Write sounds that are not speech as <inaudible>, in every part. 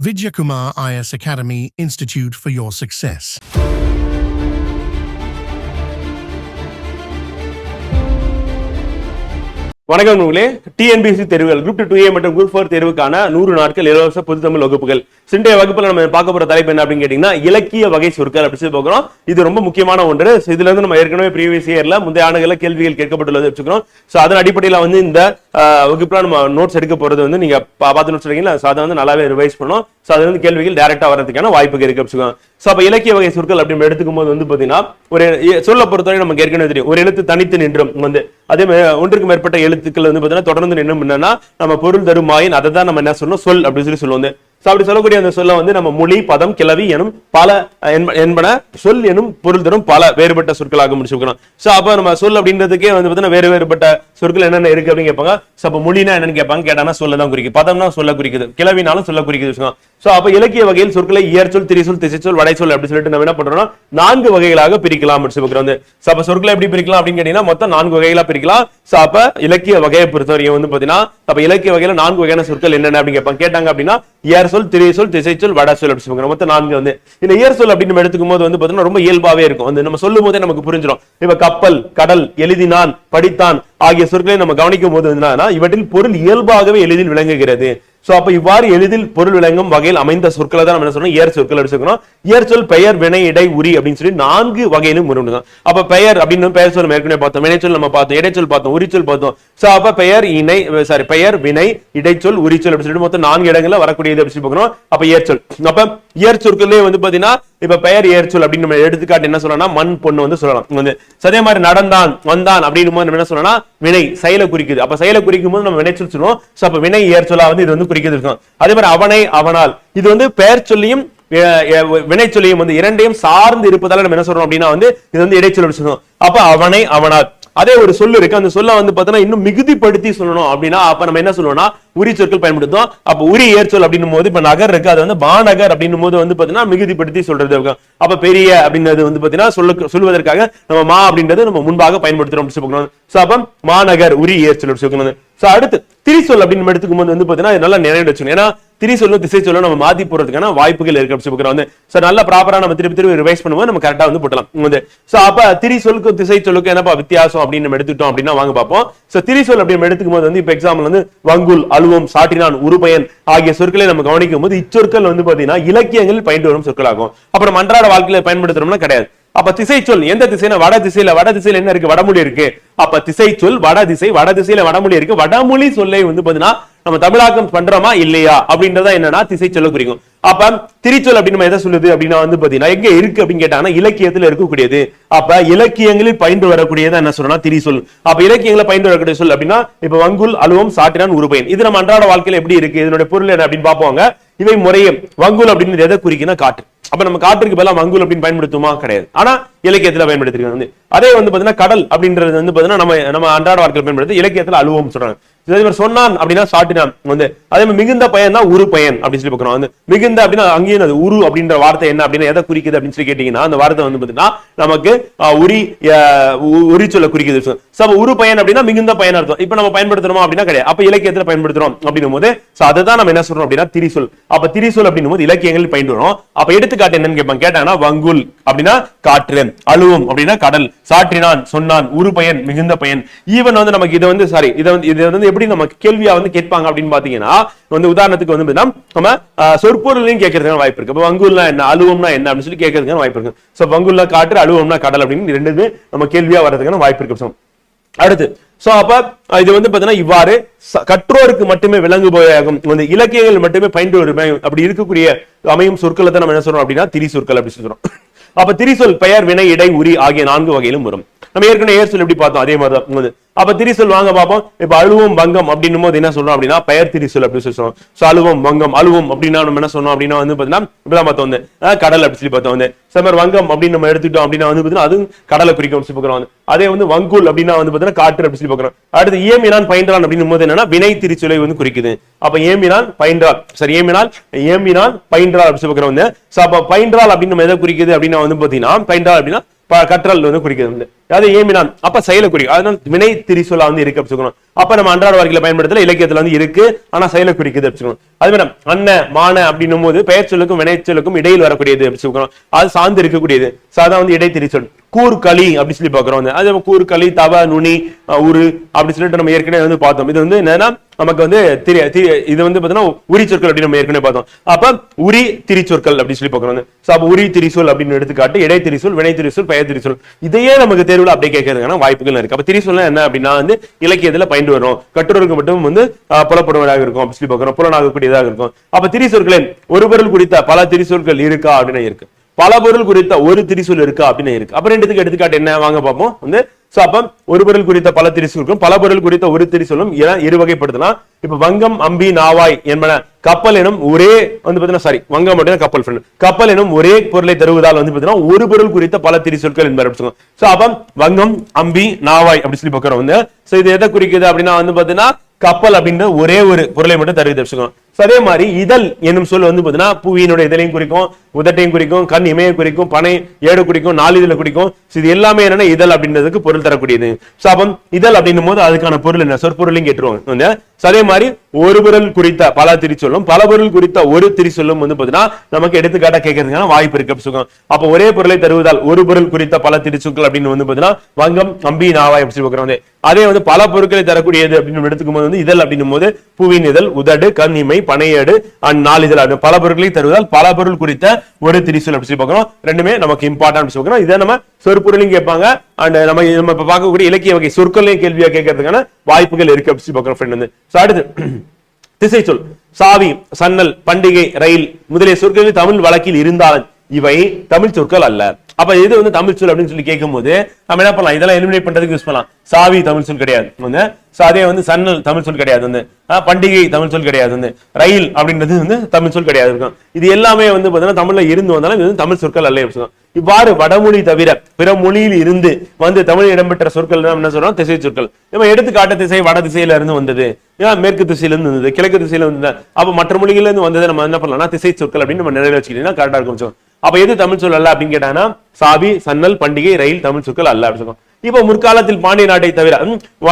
Vidyakumar IS Academy Institute for your success. வணக்கம் நூலே TNPSC தேர்வுகள் குரூப் டூ ஏ மற்றும் குரூப் ஃபோர் தேர்வுக்கான நூறு நாட்கள் இலவச பொது தமிழ் வகுப்புகள். சிண்டைய வகுப்புல நம்ம பார்க்க போற தலைப்பு என்ன அப்படின்னு கேட்டீங்கன்னா இலக்கிய வகை சொற்கள் அப்படின்னு சொல்லி பார்க்கிறோம். இது ரொம்ப முக்கியமான ஒன்று. இதுல இருந்து நம்ம ஏற்கனவே ப்ரீவியஸ் இயர்ல முந்தைய ஆண்டுகள கேள்விகள் கேட்கப்பட்டுள்ளது வச்சுக்கிறோம். ஸோ அதன் அடிப்படையில வந்து இந்த வகுப்புல நம்ம நோட்ஸ் எடுக்க போறது வந்து நீங்க பார்த்து நோட்ஸ் எடுக்கீங்களா அதை வந்து நல்லாவே ரிவைஸ் பண்ணோம் ஸோ அது வந்து கேள்விகள் டேரக்டா வரதுக்கான வாய்ப்புகள் இருக்கு வச்சுக்கோங்க ஸோ அப்ப இலக்கிய வகை சொற்கள் அப்படின்னு எடுத்துக்கும் போது வந்து பாத்தீங்கன்னா ஒரு சொல்ல பொறுத்தவரை நமக்கு ஏற்கனவே தெரியும். ஒரு எழுத்து தனித்து நின்றும் வந்து. அதே மாதிரி ஒன்றுக்கு மேற்பட்ட எழுத்து எழுத்துக்கள் வந்து பார்த்தீங்கன்னா தொடர்ந்து என்ன என்னன்னா நம்ம பொருள் தரும் மாயின் அதை தான் நம்ம என்ன சொல்லணும்? சொல் அப்படின்னு சொல்லி சொல்லுவோம். ஸோ அப்படி சொல்லக்கூடிய அந்த சொல்ல வந்து நம்ம மொழி பதம் கிளவி எனும் பல என்பன சொல் எனும் பொருள் தரும் பல வேறுபட்ட சொற்களாக முடிச்சுக்கணும் ஸோ அப்போ நம்ம சொல் அப்படின்றதுக்கே வந்து பார்த்தீங்கன்னா வேறு வேறுபட்ட சொற்கள் என்னென்ன இருக்கு அப்படின்னு கேட்பாங்க. ஸோ அப்போ மொழினா என்னன்னு கேட்பாங்க. கேட்டானா சொல்ல தான் குறிக்கும் பதம்னா சொல்ல குறிக்குது. கிளவினாலும் சொல்ல குறிக்குது வச்சுக்கோங்க ஸோ அப்போ இலக்கிய வகையில் சொற்களை இயற்சொல் திரிசொல் திசைச்சொல் வடைச்சொல் அப்படி சொல்லிட்டு நம்ம என்ன பண்றோம்னா நான்கு வகைகளாக பிரிக்கலாம் அப்படின்னு சொல்லி வந்து. ஸோ அப்போ சொற்களை எப்படி பிரிக்கலாம் அப்படின்னு கேட்டீங்கன்னா மொத்தம் நான்கு வகைகளாக பிரிக்கலாம். ஸோ அப்போ இலக்கிய வகையை பொறுத்தவரைக்கும் வந்து பார்த்தீங்கன்னா அப்போ இலக்கிய வகையில் நான்கு வகையான சொற்கள் என்னென்ன அப்படின்னு கேட்பாங்க. கேட்டாங்க அப்படின்னா இயற் சொல் திரை சொல் திசை சொல் வட சொல் அப்படி சொல்லுவாங்க. மொத்தம் நான்கு வந்து இந்த இயர் சொல் அப்படின்னு நம்ம எடுத்துக்கும் போது வந்து பாத்தீங்கன்னா ரொம்ப இயல்பாவே இருக்கும். வந்து நம்ம சொல்லும் போதே நமக்கு புரிஞ்சிடும் இப்ப கப்பல் கடல் எழுதினான் படித்தான் ஆகிய சொற்களை நம்ம கவனிக்கும் போது என்னன்னா இவற்றில் பொருள் இயல்பாகவே எளிதில் விளங்குகிறது. ஸோ அப்போ இவ்வாறு எளிதில் பொருள் விளங்கும் வகையில் அமைந்த சொற்களை தான் நம்ம என்ன சொல்றோம் ஏர் சொற்கள் எடுத்துக்கணும் ஏர் சொல் பெயர் வினை இடை உரி அப்படின்னு சொல்லி நான்கு வகையிலும் தான். அப்போ பெயர் அப்படின்னு பெயர் சொல் ஏற்கனவே பார்த்தோம். வினைச்சொல் நம்ம பார்த்தோம். இடைச்சொல் பார்த்தோம். உரிச்சொல் பார்த்தோம். ஸோ அப்போ பெயர் இணை சாரி பெயர் வினை இடைச்சொல் உரிச்சொல் அப்படின்னு சொல்லிட்டு மொத்தம் நான்கு இடங்களில் வரக்கூடியது அப்படின்னு சொல்லி பார்க்கணும். அப்போ இயற்சொல் அப்போ இயற் சொற்களே வந்து பார்த்தீங்கன்னா இப்ப பெயர் ஏற்சொல் அப்படின்னு நம்ம எடுத்துக்காட்டு என்ன சொல்லலாம் மண் பொண்ணு வந்து சொல்லலாம். வந்து அதே மாதிரி நடந்தான் வந்தான் அப்படின்னு போது நம்ம என்ன சொல்லலாம் வினை செயலை குறிக்குது. அப்ப செயலை குறிக்கும் போது நம்ம வினைச்சொல் சொல்லுவோம். சோ அப்ப வினை ஏர்ச்சொல்லா வந்து இது வந்து குறிக்கிறது இருக்கும். அதே மாதிரி அவனை அவனால். இது வந்து பெயர் சொல்லியும் அஹ், வினை சொல்லியும் வந்து இரண்டையும் சார்ந்து இருப்பதால நம்ம என்ன சொல்றோம் அப்படின்னா வந்து இது வந்து இடைச்சொல் சொல்லுவோம். அப்ப அவனை அவனால். அதே ஒரு சொல் இருக்கு. அந்த சொல்ல வந்து பார்த்தோன்னா இன்னும் மிகுதிப்படுத்தி சொல்லணும் அப்படின்னா அப்ப நம்ம என்ன சொல்லுவோம்னா உரி சொற்கள் பயன்படுத்தும் அப்ப உரி ஏற்சொல் அப்படின்னும் போது இப்ப நகர் இருக்கு. அது வந்து மாநகர் அப்படின்னும் போது வந்து பாத்தீங்கன்னா மிகுதிப்படுத்தி சொல்றது இருக்கும் அப்ப பெரிய அப்படின்றது வந்து பாத்தீங்கன்னா சொல்ல சொல்வதற்காக நம்ம மா அப்படின்றது நம்ம முன்பாக பயன்படுத்துறோம் அப்படின்னு சொல்லணும் அப்ப மாநகர் உரி ஏற்சொல் சொல்லணும் அடுத்து திரிசொல் அப்படின்னு நம்ம எடுத்துக்கும் போது வந்து பாத்தீங்கன்னா நல்லா நிறைய வச்சுக்கணும். ஏன்னா திரிசொல்லும் திசை சொல்லும் நம்ம மாத்தி போறதுக்கான வாய்ப்புகள் இருக்கு அப்படி வந்து சோ நல்லா ப்ராப்பரா நம்ம திருப்பி திருப்பி ரிவைஸ் பண்ணும்போது நம்ம கரெக்டா வந்து போட்டலாம். வந்து சோ அப்ப திரி திசை சொல்லுக்கும் என்னப்பா வித்தியாசம் அப்படின்னு நம்ம எடுத்துட்டோம் அப்படின்னா வாங்க பார்ப்போம். சோ திரிசொல் அப்படி நம்ம எடுத்துக்கும் போது வந்து இப்ப எக்ஸாம்பிள் வந்து வங்குல் அலுவம் சாட்டினான் உருபயன் ஆகிய சொற்களை நம்ம கவனிக்கும் போது இச்சொற்கள் வந்து பாத்தீங்கன்னா இலக்கியங்களில் பயின்று வரும் சொற்களாகும். அப்புறம் அன்றாட வாழ்க்கையில பயன்படுத்துறோம்னா கிடையாது. அப்ப திசை சொல் எந்த திசைனா வட திசையில வட திசையில என்ன இருக்கு? வடமொழி இருக்கு. அப்ப திசை சொல் வட திசை வட திசையில வடமொழி இருக்கு. வடமொழி சொல்லை வந்து பாத்தீங்கன்னா நம்ம தமிழாக்கம் பண்றோமா இல்லையா? அப்படின்றதா என்னன்னா திசை சொல்ல குறிக்கும் அப்ப திரிச்சொல் அப்படின்னு நம்ம எதை சொல்லுது அப்படின்னா வந்து பாத்தீங்கன்னா எங்க இருக்கு அப்படின்னு கேட்டாங்கன்னா இலக்கியத்துல இருக்கக்கூடியது. அப்ப இலக்கியங்களில் பயின்று வரக்கூடியது என்ன சொல்லணும் திரிசொல் அப்ப இலக்கியங்களை பயின்று வரக்கூடிய சொல் அப்படின்னா இப்ப வங்குல் அலுவம் சாட்டினான் உருபயன் இது நம்ம அன்றாட வாழ்க்கையில எப்படி இருக்கு? இதனுடைய பொருள் என்ன அப்படின்னு பார்ப்போங்க இவை முறையே வங்குல் அப்படின்னு எதை குறிக்குன்னா காற்று. அப்ப நம்ம காற்றுக்கு பதிலா வங்குல் அப்படின்னு பயன்படுத்துமா? கிடையாது. ஆனா இலக்கியத்துல பயன்படுத்திருக்காங்க வந்து அதே வந்து பாத்தீங்கன்னா கடல் அப்படின்றது வந்து பாத்தீங்கன்னா நம்ம நம்ம அன்றாட வாழ்க்கையில் பயன்படுத்தி இலக்கியத்துல அலுவம் சொல்றாங்க. இதே மாதிரி சொன்னான் அப்படின்னா சாட்டினான். வந்து அதே மாதிரி மிகுந்த பயன் தான் உரு பயன் அப்படின்னு சொல்லி பார்க்கணும். வந்து மிகுந்த அப்படின்னா அங்கேயும் அது உரு அப்படின்ற வார்த்தை என்ன அப்படின்னு எதை குறிக்குது அப்படின்னு சொல்லி கேட்டீங்கன்னா அந்த வார்த்தை வந்து பாத்தீங்கன்னா நமக்கு உரி உரி சொல்ல குறிக்குது. சோ உரு பயன் அப்படின்னா மிகுந்த பயன் அர்த்தம். இப்ப நம்ம பயன்படுத்துறோமா அப்படின்னா கிடையாது. அப்ப இலக்கியத்தில் பயன்படுத்துறோம் அப்படின்னும் போது சோ அதை தான் நம்ம என்ன சொல்றோம் அப்படின்னா திரிசொல். அப்ப திரிசொல் அப்படின்னும் போது இலக்கியங்களில் பயன்படுறோம் அப்ப எடுத்துக்காட்டு என்னன்னு கேட்பாங்க. கேட்டாங்கன்னா வங்குல் அப்படின்னா காற்று அழுவும் அப்படின்னா கடல். சாற்றினான் சொன்னான் உரு பயன் மிகுந்த பயன். ஈவன் வந்து நமக்கு இதை வந்து சாரி இதை வந்து இதை வந்து எப்படி நம்ம கேள்வியா வந்து கேட்பாங்க அப்படின்னு பாத்தீங்கன்னா வந்து உதாரணத்துக்கு வந்து நம்ம சொற்பொருளையும் கேட்கறதுக்கான வாய்ப்பு இருக்கு. இப்போ வங்குல்னா என்ன அலுவம்னா என்ன அப்படின்னு சொல்லி கேட்கறதுக்கான வாய்ப்பு இருக்கு. சோ வங்குல்னா காற்று அலுவம்னா கடல் அப்படின்னு ரெண்டுமே நம்ம கேள்வியா வர்றதுக்கான வாய்ப்பு இருக்கு. அடுத்து சோ அப்ப இது வந்து பாத்தீங்கன்னா இவ்வாறு கற்றோருக்கு மட்டுமே விளங்குபவையாகும் வந்து இலக்கியங்கள் மட்டுமே பயின்று வருமே அப்படி இருக்கக்கூடிய அமையும் சொற்களை தான் நம்ம என்ன சொல்றோம் அப்படின்னா திரி சொற்கள் அப்படின்னு சொல்றோம். அப்ப திரிசொல் பெயர் வினை இடை உரி ஆகிய நான்கு வகையிலும் வரும். நம்ம ஏற்கனவே ஏர்சொல் எப்படி பார்த்தோம்? அதே மாதிரி தான் வந்து அப்ப திரிசொல் வாங்க பார்ப்போம். இப்ப அழுவம் வங்கம் அப்படின்னும் போது என்ன சொல்றோம் அப்படின்னா பெயர் திரிசொல் அப்படின்னு சொல்லி சொல்றோம். சோ அழுவம் வங்கம் அழுவம் அப்படின்னா நம்ம என்ன சொன்னோம் அப்படின்னா வந்து பாத்தீங்கன்னா இப்பதான் பார்த்தோம் வந்து கடல் அப்படி சொல்லி பார்த்தோம் வந்து. சமர் வங்கம் அப்படின்னு நம்ம எடுத்துட்டோம் அப்படின்னா வந்து பாத்தீங்கன்னா அதுவும் கடலை குறிக்கும் சொல்லி பார்க்கிறோம் வந்து. அதே வந்து வங்குல் அப்படின்னா வந்து பாத்தீங்கன்னா காற்று அப்படி சொல்லி பார்க்கிறோம். அடுத்து ஏமினான் பயின்றான் அப்படின்னும் போது என்னன்னா வினை திரிச்சொலை வந்து குறிக்குது. அப்ப ஏமினான் பயின்றால் சரி ஏமினால் ஏமினான் பயின்றால் அப்படி சொல்லி பார்க்கிறோம் வந்து. சோ அப்ப பயின்றால் அப்படின்னு நம்ம எதை குறிக்குது அப்படின்னா வந்து பாத்தீங்கன்னா பயின்றால் அப்படின்னா கற்றல் வந்து குறிக்குது அது ஏமினான். அப்ப செயலக்குறி அதனால வினை திரிசொல்லா வந்து இருக்கு அப்படின்னு சொல்லணும் அப்ப நம்ம அன்றாட வாழ்க்கையில பயன்படுத்தல இலக்கியத்துல வந்து இருக்கு. ஆனா செயலக்குறிக்கு குறிக்குது வச்சுக்கணும் அது மேடம் அண்ண மான அப்படின்னும் போது பெயர் சொல்லுக்கும் வினை சொல்லுக்கும் இடையில் வரக்கூடியது அப்படின்னு சொல்லணும் அது சார்ந்து இருக்கக்கூடியது. சாதா வந்து இடை சொல் கூர்களி அப்படின்னு சொல்லி பாக்குறோம் வந்து. அது கூர்களி தவ நுனி அஹ், உரு அப்படின்னு சொல்லிட்டு நம்ம ஏற்கனவே வந்து பார்த்தோம். இது வந்து என்னன்னா நமக்கு வந்து திரி இது வந்து பாத்தீங்கன்னா உரி சொற்கள் அப்படின்னு நம்ம ஏற்கனவே பார்த்தோம். அப்ப உரி திரிச்சொற்கள் அப்படின்னு சொல்லி பாக்குறோம் அப்ப உரி திரிசொல் அப்படின்னு எடுத்துக்காட்டு இடை திரிசொல் வினை திரிசொல் பெயர் திரிசொல். இதையே நமக்கு தேர்வுல அப்படியே கேட்கறதுக்கான வாய்ப்புகள் இருக்கு. அப்ப திரிசொல்னா என்ன அப்படின்னா வந்து இலக்கியத்துல பயின்று வரும் கட்டுரைக்கு மட்டும் வந்து புலப்படுவதாக இருக்கும். அப்படி சொல்லி பாக்குறோம் புலனாகக்கூடியதாக இருக்கும். அப்ப திரிசொற்களில் ஒரு பொருள் குறித்த பல திரிசொற்கள் இருக்கா அப்படின்னு இருக்கு. பல பொருள் குறித்த ஒரு திரிசூல் இருக்கா அப்படின்னு இருக்கு. அப்ப ரெண்டுத்துக்கு எடுத்துக்காட்டு என்ன? வாங்க பார்ப்போம். வந்து சோ அப்ப ஒரு பொருள் குறித்த பல திரிசொல்களும் பல பொருள் குறித்த ஒரு திரிசொல்லும் என இரு வகைப்படுத்தலாம் இப்ப வங்கம் அம்பி நாவாய் என்பன கப்பல் எனும் ஒரே வந்து பாத்தீங்கன்னா சாரி வங்கம் மட்டும் கப்பல் ஃப்ரெண்ட் கப்பல் எனும் ஒரே பொருளை தருவதால் வந்து பாத்தீங்கன்னா ஒரு பொருள் குறித்த பல திரிசொற்கள் என்பதை அப்படி சோ அப்ப வங்கம் அம்பி நாவாய் அப்படின்னு சொல்லி பார்க்கிறோம் வந்து. சோ இது எதை குறிக்குது அப்படின்னா வந்து பாத்தீங்கன்னா கப்பல் அப்படின்ற ஒரே ஒரு பொருளை மட்டும் தருவி தரிசிக்கணும் அதே மாதிரி இதழ் என்னும் சொல் வந்து பார்த்தீங்கன்னா புவியினுடைய இதழையும் குறிக்கும் உதட்டையும் குறிக்கும் கண் இமையை குறிக்கும் பனை ஏடு குறிக்கும் நாளிதழ குறிக்கும். இது எல்லாமே என்னன்னா இதழ் அப்படின்றதுக்கு பொருள் தரக்கூடியது. So, அப்ப இதழ் அப்படின்னும் போது அதுக்கான பொருள் என்ன? சொற்பொருளையும் கேட்டுருவாங்க. அதே மாதிரி ஒரு பொருள் குறித்த பல திருச்சொல்லும் பல பொருள் குறித்த ஒரு திருச்சொல்லும் வந்து பாத்தீங்கன்னா நமக்கு எடுத்துக்காட்டா கேட்கறதுக்கான வாய்ப்பு இருக்கு அப்படி அப்ப ஒரே பொருளை தருவதால் ஒரு பொருள் குறித்த பல திருச்சொற்கள் அப்படின்னு வந்து பாத்தீங்கன்னா வங்கம் அம்பி நாவாய் அப்படி சொல்லி வந்து. அதே வந்து பல பொருட்களை தரக்கூடியது அப்படின்னு எடுத்துக்கும் போது வந்து இதழ் அப்படின்னும் போது புவியின் இதழ் உதடு கண்ணிமை பனையடு அண்ட் நாளிதழ் அப்படின்னு பல பொருட்களை தருவதால் பல பொருள் குறித்த ஒரு திருச்சொல் அப்படி சொல்லி பாக்குறோம் ரெண்டுமே நமக்கு இம்பார்ட்டன் சொல்கிறோம் இதை நம்ம சொற்பொருளையும் கேட்பாங்க. அண்ட் நம்ம நம்ம இப்ப பார்க்கக்கூடிய இலக்கிய வகை சொற்களையும் கேள்வியா கேட்கறதுக்கான வாய்ப்புகள் இருக்கு அப்படின்னு சொல்லி ஃப்ரெண்ட் வந்து. அடுத்து <clears throat> திசை சொல் சாவி சன்னல் பண்டிகை ரயில் முதலிய சொற்கள் தமிழ் வழக்கில் இருந்தாலும் இவை தமிழ் சொற்கள் அல்ல. அப்ப இது வந்து தமிழ் சொல் அப்படின்னு சொல்லி கேட்கும்போது நம்ம என்ன பண்ணலாம்? இதெல்லாம் எலிமினேட் பண்றதுக்கு யூஸ் பண்ணலாம். சாவி தமிழ் சொல் கிடையாது. வந்து அதே வந்து சன்னல் தமிழ் சொல் கிடையாது. வந்து பண்டிகை தமிழ் சொல் கிடையாது. வந்து ரயில் அப்படின்றது வந்து தமிழ் சொல் கிடையாது. இருக்கும். இது எல்லாமே வந்து பாத்தீங்கன்னா தமிழ்ல இருந்து வந்தாலும் இது வந்து தமிழ் சொற்கள் அல்ல சொல்லுவோம் இவ்வாறு வடமொழி தவிர பிற மொழியில் இருந்து வந்து தமிழ் இடம்பெற்ற சொற்கள் என்ன சொல்றோம்? திசை சொற்கள். நம்ம எடுத்துக்காட்டு திசை வட திசையில இருந்து வந்தது. மேற்கு திசையில இருந்து வந்தது கிழக்கு திசையில வந்தது. அப்ப மற்ற மொழிகள்ல இருந்து வந்தது நம்ம என்ன பண்ணலாம்னா திசை சொற்கள் அப்படின்னு நம்ம நிறைய வச்சுக்கிட்டீங்கன்னா கரெக்டா இருக்கும். கொஞ்சம். அப்ப எது தமிழ் சொல் அல்ல அப்படின்னு கேட்டாங்கன்னா சாவி சன்னல் பண்டிகை ரயில் தமிழ் சொற்கள் அல்ல அப்படின்னு சொல்லுவோம் இப்போ முற்காலத்தில் பாண்டிய நாட்டை தவிர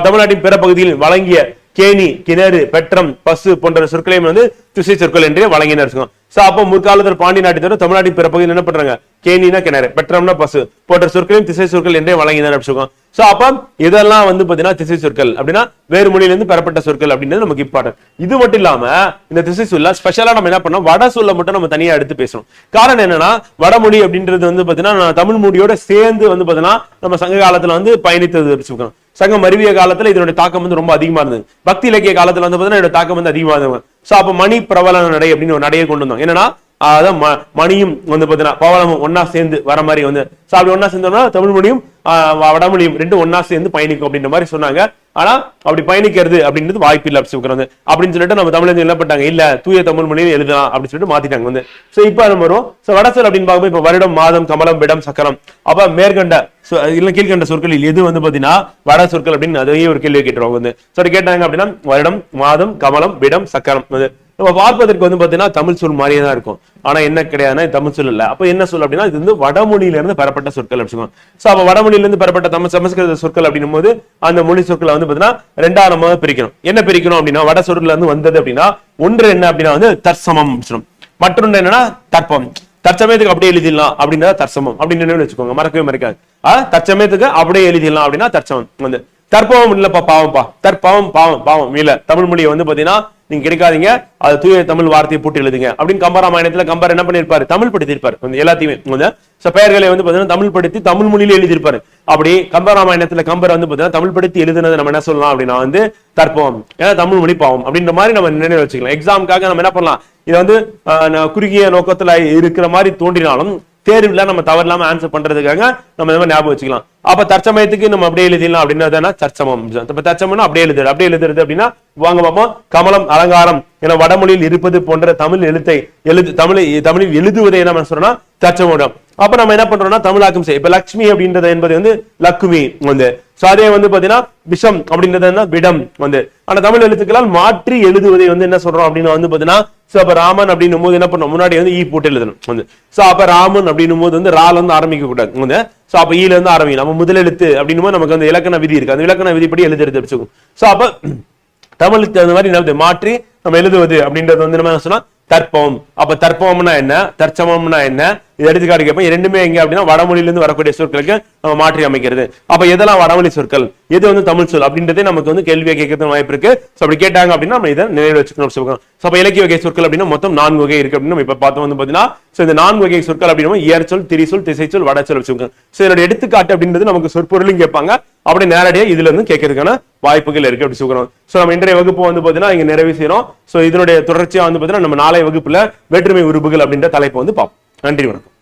தமிழ்நாட்டின் பிற பகுதியில் வழங்கிய கேணி கிணறு பெற்றம் பசு போன்ற சொற்களையும் வந்து திசை சொற்கள் என்றே வழங்கினர் வச்சுக்கோங்க. சோ அப்போ முற்காலத்தில் பாண்டி நாட்டை தவிர தமிழ்நாட்டின் பிற பகுதியில் என்ன பண்றாங்க? கேணினா கிணறு பெற்றம்னா பசு போன்ற சொற்களையும் திசை சொற்கள் என்றே வழங்கினர் அப்படின்னு சோ அப்ப இதெல்லாம் வந்து பாத்தீங்கன்னா திசை சொற்கள் அப்படின்னா வேறு மொழியிலிருந்து பெறப்பட்ட சொற்கள் அப்படின்றது நமக்கு இம்பார்ட்டன்ட் இது மட்டும் இல்லாம இந்த திசை சொல்ல ஸ்பெஷலா நம்ம என்ன பண்ணோம்? வட சொல்ல மட்டும் நம்ம தனியா எடுத்து பேசணும். காரணம் என்னன்னா வடமொழி அப்படின்றது வந்து பாத்தீங்கன்னா தமிழ் மொழியோட சேர்ந்து வந்து பாத்தீங்கன்னா நம்ம சங்க காலத்துல வந்து பயணித்தது வச்சுக்கணும் சங்கம் அறிவிய காலத்துல இதனுடைய தாக்கம் வந்து ரொம்ப அதிகமா இருந்தது. பக்தி இலக்கிய காலத்துல வந்து பாத்தீங்கன்னா இதோட தாக்கம் வந்து அதிகமா இருந்தது. சோ அப்ப மணி பிரபல நடை அப்படின்னு ஒரு நடையை கொண்டு வந்தோம். என்னன்னா அதான் ம- மணியும் வந்து பார்த்தீங்கன்னா பவளமும் ஒன்னா சேர்ந்து வர மாதிரி வந்து சோ அப்படி ஒன்னா சேர்ந்தோம்னா தமிழ் மொழியும் வ- வடமொழியும் ரெண்டும் ஒன்னா சேர்ந்து பயணிக்கும் அப்படின்ற மாதிரி சொன்னாங்க. ஆனா அப்படி பயணிக்கிறது அப்படின்றது வாய்ப்பு இல்லை அப்படி சொல்றது அப்படின்னு சொல்லிட்டு நம்ம தமிழ் என்ன பண்ணாங்க இல்ல தூய தமிழ் மொழியும் எழுதலாம் அப்படின்னு சொல்லிட்டு மாத்திட்டாங்க வந்து. சோ இப்போ நம்ம வரும் சோ வடசொல் அப்படின்னு பார்க்கும்போது இப்ப வருடம் மாதம் கமலம் விடம் சக்கரம். அப்ப மேற்கண்ட சொ- இல்ல கீழ்கண்ட சொற்களில் எது வந்து பாத்தீங்கன்னா வட சொற்கள் அப்படின்னு அதையே ஒரு கேள்வி கேட்டுருவாங்க வந்து. சரி கேட்டாங்க அப்படின்னா வருடம் மாதம் கமலம் விடம் சக்கரம் வந்து. நம்ம பார்ப்பதற்கு வந்து பாத்தீங்கன்னா தமிழ் சொல் மாதிரியே தான் இருக்கும். ஆனா என்ன கிடையாதுன்னா தமிழ் சொல் இல்ல. அப்ப என்ன சொல் அப்படின்னா இது வந்து வடமொழியில இருந்து பெறப்பட்ட சொற்கள் அப்படின்னு சோ அப்ப வடமொழியில இருந்து பெறப்பட்ட தமிழ் சமஸ்கிருத சொற்கள் அப்படின்னும் போது அந்த மொழி சொற்களை வந்து பாத்தீங்கன்னா ரெண்டாவது நம்ம பிரிக்கணும். என்ன பிரிக்கணும் அப்படின்னா வட சொற்கள் இருந்து வந்தது அப்படின்னா ஒன்று என்ன அப்படின்னா வந்து தற்சமம் அப்படின்னு சொல்லணும். மற்றொன்று என்னன்னா தற்பம். தற்சமயத்துக்கு அப்படியே எழுதிடலாம் அப்படின்னா தற்சமம் அப்படின்னு நினைவு வச்சுக்கோங்க. மறக்கவே மறக்காது. தற்சமயத்துக்கு அப்படியே எழுதிடலாம் அப்படின்னா தற்சமம் வந்து. தற்பாவம் இல்லப்பா பாவம்ப்பா. தற்பாவம் பாவம் பாவம். இல்ல தமிழ் மொழியை வந்து பாத்தீங்கன்னா நீங்க கிடைக்காதீங்க. அது தூய தமிழ் வார்த்தையை போட்டு எழுதுங்க. அப்படின்னு கம்பராமாயணத்துல கம்பர் என்ன பண்ணிருப்பாரு தமிழ் படுத்திருப்பாரு வந்து எல்லாத்தையுமே பெயர்களை வந்து பாத்தீங்கன்னா தமிழ் படுத்தி தமிழ் மொழியில எழுதியிருப்பாரு. அப்படி கம்பராமாயணத்துல கம்பர் வந்து பாத்தீங்கன்னா தமிழ் படுத்தி எழுதுனதை நம்ம என்ன சொல்லலாம் அப்படின்னா வந்து தற்பவம். ஏன்னா தமிழ் மொழி பாவம். அப்படின்ற மாதிரி நம்ம நினைவு வச்சுக்கலாம். எக்ஸாமுக்காக நம்ம என்ன பண்ணலாம்? இதை வந்து குறுகிய நோக்கத்துல இருக்கிற மாதிரி தோன்றினாலும் தேர்வுல நம்ம தவறில்லாம ஆன்சர் பண்றதுக்காக நம்ம இந்த மாதிரி ஞாபகம் வச்சுக்கலாம். அப்ப தற்சமயத்துக்கு நம்ம அப்படியே எழுதிடலாம் அப்படின்னா தற்சமம். இப்ப தற்சமம்னா அப்படியே எழுதுறது. அப்படியே எழுதுறது அப்படின்னா வாங்க பார்ப்போம் கமலம் அலங்காரம் என வடமொழியில் இருப்பது போன்ற தமிழ் எழுத்தை எழுது தமிழ் தமிழில் எழுதுவதை என்ன சொல்றோம்னா தற்சமம். அப்ப நம்ம என்ன பண்றோம்னா தமிழாக்கம் செய்ய இப்ப லக்ஷ்மி அப்படின்றது என்பது வந்து லக்குமி வந்து சோ அதே வந்து பாத்தீங்கன்னா விஷம் அப்படின்றது என்ன? விடம் வந்து. ஆனா தமிழ் எழுத்துக்களால் மாற்றி எழுதுவதை வந்து என்ன சொல்றோம் அப்படின்னு வந்து பாத்தீங்கன்னா சோ அப்ப ராமன் அப்படின்னும் போது என்ன பண்ணும் முன்னாடி வந்து ஈ போட்டு எழுதணும். வந்து. சோ அப்ப ராமன் அப்படின்னும் போது வந்து ரால இருந்து ஆரம்பிக்க கூடாது. வந்து. சோ அப்ப ஈல இருந்து ஆரம்பிக்கும் நம்ம முதல் எழுத்து அப்படின்னும் போது நமக்கு வந்து இலக்கண விதி இருக்கு. அந்த இலக்கண விதிப்படி எழுதுறது வச்சுக்கும் சோ அப்ப தமிழுக்கு அந்த மாதிரி என்ன மாற்றி நம்ம எழுதுவது அப்படின்றது வந்து நம்ம என்ன சொன்னா? தற்பம் அப்ப தற்பம்னா என்ன? தற்சமம்னா என்ன? இது எடுத்துக்காட்டு கேட்போம் ரெண்டுமே எங்க அப்படின்னா வடமொழியிலிருந்து வரக்கூடிய சொற்களுக்கு நம்ம மாற்றி அமைக்கிறது. அப்ப எதெல்லாம் வடமொழி சொற்கள்? எது வந்து தமிழ் சொல் அப்படின்றதே நமக்கு வந்து கேள்வியை கேட்கறது வாய்ப்பு இருக்கு. அப்படி கேட்டாங்க அப்படின்னா நம்ம இதை நினைவு வச்சுக்கணும் சொல்லுவோம் சோ அப்ப இலக்கிய வகை சொற்கள் அப்படின்னா மொத்தம் நான்கு வகை இருக்கு அப்படின்னு நம்ம இப்ப பார்த்தோம் வந்து பாத்தீங்கன்னா சோ இந்த நான்கு வகை சொற்கள் அப்படின்னா இயற்சொல் திரிசொல் திசைச்சொல் வடச்சொல் வச்சுக்கோங்க. சோ இதோட எடுத்துக்காட்டு அப்படின்றது நமக்கு சொற்பொருளும் கேட்பாங்க. அப்படி நேரடியா இதுல இருந்து கேட்கறதுக்கான வாய்ப்புகள் இருக்கு அப்படி சொல்கிறோம் சோ நம்ம இன்றைய வகுப்பு வந்து பாத்தீங்கன்னா இங்க நிறைவு செய்யறோம் சோ இதனுடைய தொடர்ச்சியா வந்து பாத்தீங்கன்னா நம்ம நாளைய வகுப்புல வேற்றுமை உறுப்புகள் அப்படின்ற தலைப்பை வந்து பார்ப்போம். நன்றி வணக்கம்.